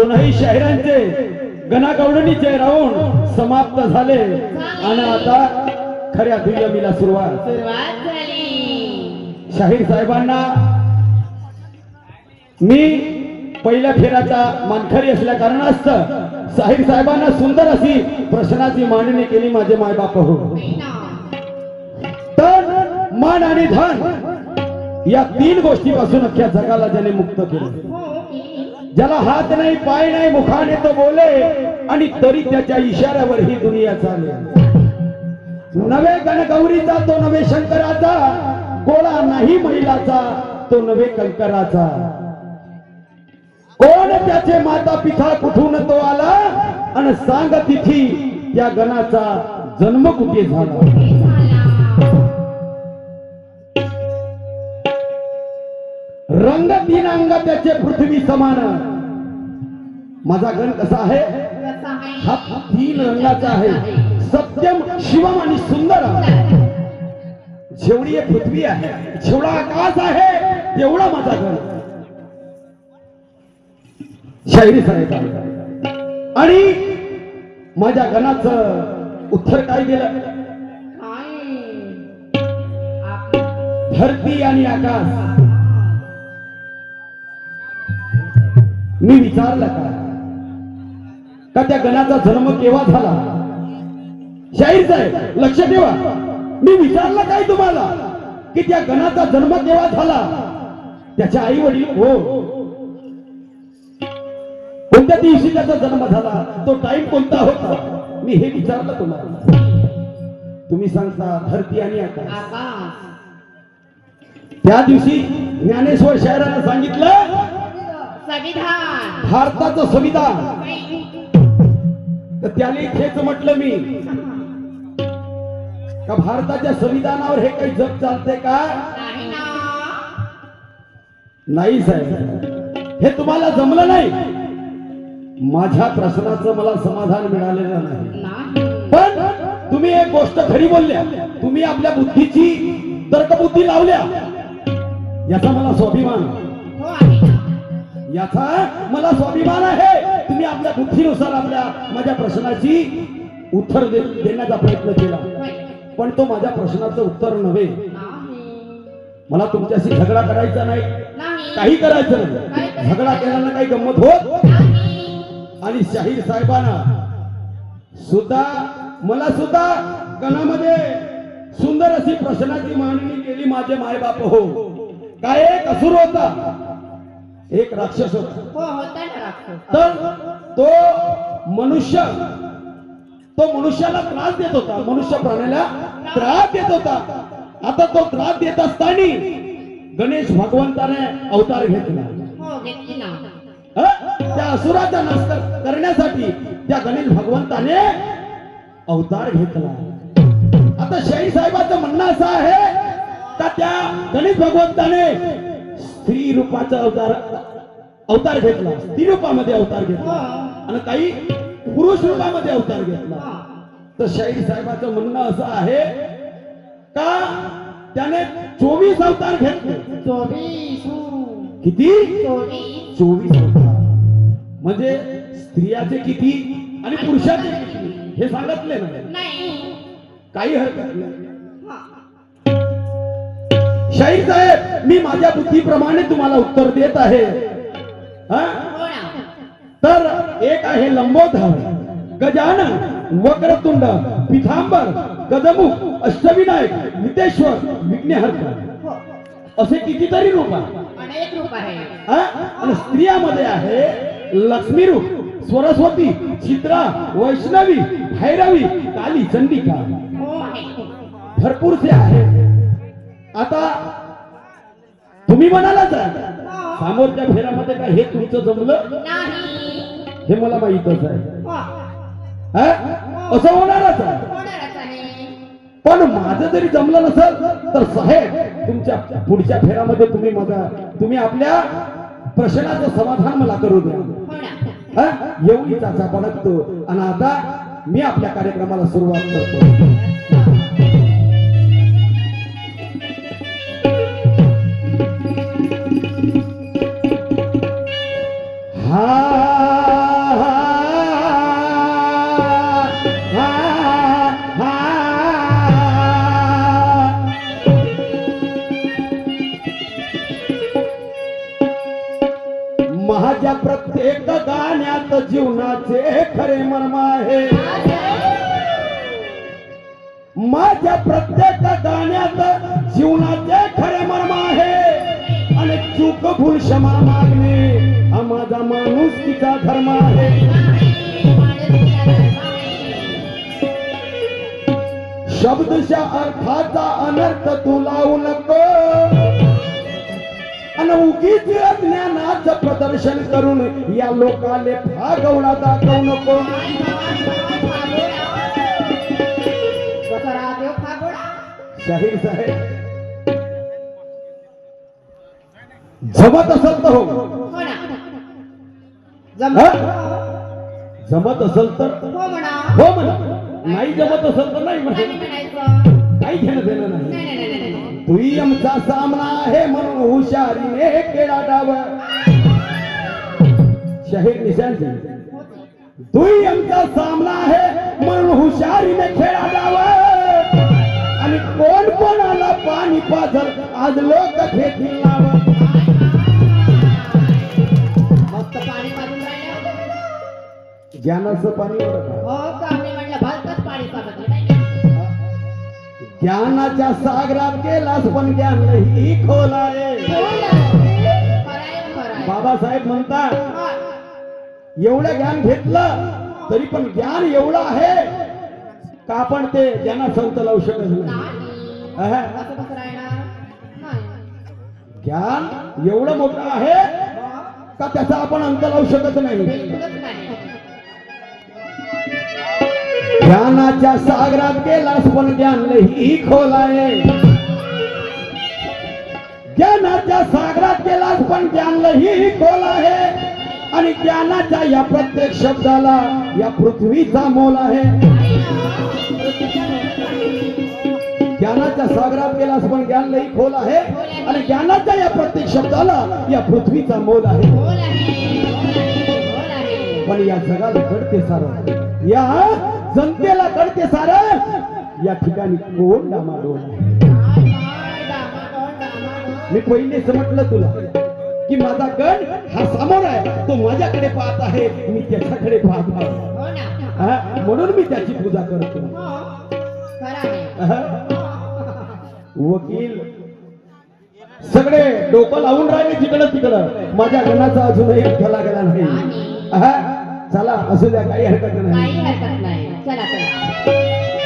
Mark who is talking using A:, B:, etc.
A: दोनही शहरांचे गणागौडणीचे राऊंड समाप्त झाले आणि आता खऱ्या दुय्यमीला सुरुवात शाहीर साहेबांना मी पहिल्या फेऱ्याचा मानकरी असल्या कारणास्तव शाहीर साहेबांना सुंदर अशी प्रश्नाची मांडणी केली माझे मायबाप हो. तर मान आणि धन या तीन गोष्टीपासून अख्ख्या जगाला ज्याने मुक्त केलं? ज्याला हात नाही पाय नाही मुखाने तो बोले आणि तरी त्याच्या इशाऱ्यावर ही दुनिया चाले नवे गणगौरीचा तो नवे शंकराचा गोळा नाही महिलाचा तो नवे कंकराचा. कोण त्याचे माता पिता कुठून तो आला? आणि सांग तिथी त्या गणाचा जन्म कुठे झाला
B: झाला.
A: रंग तीन अंग त्याचे पृथ्वी समान. माझा गण कसा आहे? हा तीन रंगाचा आहे. सत्यम शिवम आणि सुंदर जेवढी पृथ्वी आहे जेवढा आकाश आहे तेवढा माझा गण शाहिरी साहेब. आणि माझ्या गणाचं उत्तर काय?
B: आप-
A: धरती आणि आकाश. मी विचारलं का? का त्या गणाचा जन्म केव्हा झाला? शाहीर साहेब लक्ष ठेवा. मी विचारलं काय तुम्हाला? की त्या गणाचा जन्म केव्हा झाला? त्याच्या आई वडील हो. कोणत्या दिवशी त्याचा जन्म झाला? तो टाइम कोणता होता? मी हे विचारलं तुम्हाला. तुम्ही सांगता धरती आणि आकाश. त्या दिवशी ज्ञानेश्वर शहरानं सांगितलं
B: संविधान
A: भारताचं संविधान. तर त्याने हेच म्हटलं मी का भारताच्या संविधानावर हे काही जग चालते का
B: नाही
A: साहेब हे तुम्हाला जमलं नाही माझ्या प्रश्नाचं मला समाधान मिळालेलं नाही. पण तुम्ही एक गोष्ट खरी बोलल्या तुम्ही आपल्या बुद्धीची तर्कबुद्धी लावल्या याचा मला स्वाभिमान.
B: हो.
A: याचा मला स्वाभिमान आहे. तुम्ही आपल्या बुद्धीनुसार आपल्या माझ्या प्रश्नाची उत्तर दे- देण्याचा प्रयत्न केला. पण तो माझ्या प्रश्नाचं उत्तर नव्हे. मला तुमच्याशी झगडा करायचा नाही. काही करायचं नाही. झगडा केल्यानं काही गंमत होत आणि शाहीर साहेबांना सुद्धा मला सुद्धा गणामध्ये सुंदर अशी प्रश्नाची मांडणी केली माझे मायबाप हो. काय एक असुर होता. एक राक्षस होता
B: हो होता ना राक्षस.
A: तर तो मनुष्य तो मनुष्याला त्रास देत होता मनुष्य प्राण्याला त्रास देत होता आता तो त्रास देत असताना गणेश भगवंताने अवतार घेतला
B: हो.
A: हं? त्या असुराचा नाश कर- करण्यासाठी त्या गणेश भगवंताने अवतार घेतला आता शाही साहेबांचं म्हणणं असं आहे का त्या गणेश भगवंताने स्त्री रूपाचा अवतार अवतार घेतला. स्त्री रूपामध्ये अवतार घेतला. आणि काही पुरुष रूपामध्ये अवतार घेतला. तर शाहीर साहेबांचं म्हणणं असं आहे का त्याने चोवीस अवतार घेतले?
B: चोवीस.
A: किती?
B: चोवीस.
A: अवतार. म्हणजे स्त्रियाचे किती आणि पुरुषाचे किती? हे सांगितले नाही. काही हरकत नाही. शाहीर साहेब मी माझ्या बुद्धीप्रमाणे तुम्हाला उत्तर देत आहे हा?
B: हो.
A: तर एक आहे लंबोधर गजानन वक्रतुंड पिथांबर गजमुख अष्टविनायक वितेश्वर विघ्नहर्ता
B: हो.
A: असे कितीतरी रूप आहे हा? स्त्रियामध्ये आहे लक्ष्मी रूप सरस्वती चित्रा वैष्णवी भैरवी काली चंडिका
B: हो आहे
A: भरपूरसे आहे आता तुम्ही म्हणालाच. समोरच्या फेऱ्यामध्ये काय हे तुमचं जमलं?
B: नाही.
A: हे मला माहितच आहे? असं होणारच आहे. पण माझं जरी जमलं नसेल तर साहेब तुमच्या पुढच्या फेऱ्यामध्ये तुम्ही माझा तुम्ही आपल्या प्रश्नाचं समाधान मला करू द्या? एवढीच आशा बाळगतो आणि आता मी आपल्या कार्यक्रमाला सुरुवात करतो. गाण्यात जीवनाचे खरे मर्म आहे. माझ्या प्रत्येक गाण्यात जीवनाचे खरे मर्म आहे. आणि चूक भूल क्षमा मागणे हा माझा माणूस तिचा धर्म आहे. शब्दशा अर्थाचा अनर्थ तू लावू नको. आणि उगीच ज्ञानाचं प्रदर्शन करून या लोकाले फागवला दाखवू नको. शाहीर साहेब. जमत असेल तर हो?
B: जमत.
A: असेल तर?
B: हो म्हणा.
A: हो म्हणा. नाही जमत असेल तर नाही म्हणा. काही घेणं देणं नाही आमचा सामना आहे म्हणून हुशारीने केला डाव शाहीर निशांती तुही आमचा सामना आहे म्हणून हुशारीने खेळा डाव आणि कोण कोणाला पाणी पाजल आज लोक घेतील नाव
B: मस्त पाणी.
A: ज्ञानाचं पाणी ज्ञानाच्या सागरात गेलास पण ज्ञान ही खोल आहे बाबासाहेब म्हणतात एवढं ज्ञान घेतलं तरी पण ज्ञान एवढं आहे का आपण ते ज्ञाना संत लावू शकत नाही? ज्ञान एवढं मोठं आहे का त्याचा आपण अंत लावू शकत नाही? ज्ञानाच्या सागरात गेलास पण ज्ञान ही खोल आहे ज्ञानाच्या सागरात गेलास पण ज्ञान ही खोल आहे आणि ज्ञानाच्या या प्रत्येक शब्दाला या पृथ्वीचा मोल आहे. ज्ञानाच्या सागरात गेलास पण ज्ञान लई खोल आहे. आणि ज्ञानाच्या या प्रत्येक शब्दाला या पृथ्वीचा मोल आहे. पण या जगाला कळते सारं. या जनतेला कळते सारं. या ठिकाणी कोण डामाडोल. मी पहिलेच म्हटलं तुला की माझा गण हा समोर आहे. तो माझ्याकडे पाहत आहे. मी त्याच्याकडे पाहत आहे.
B: हो ना.
A: हा, म्हणून मी त्याची पूजा करतो
B: हो.
A: वकील. सगळे डोकं लावून राहिले तिकडं तिकडं. माझ्या गणाचा अजूनही लागला नाही. हा, चला असू द्या काही हरकत नाही.
B: काही हरकत नाही. चला चला.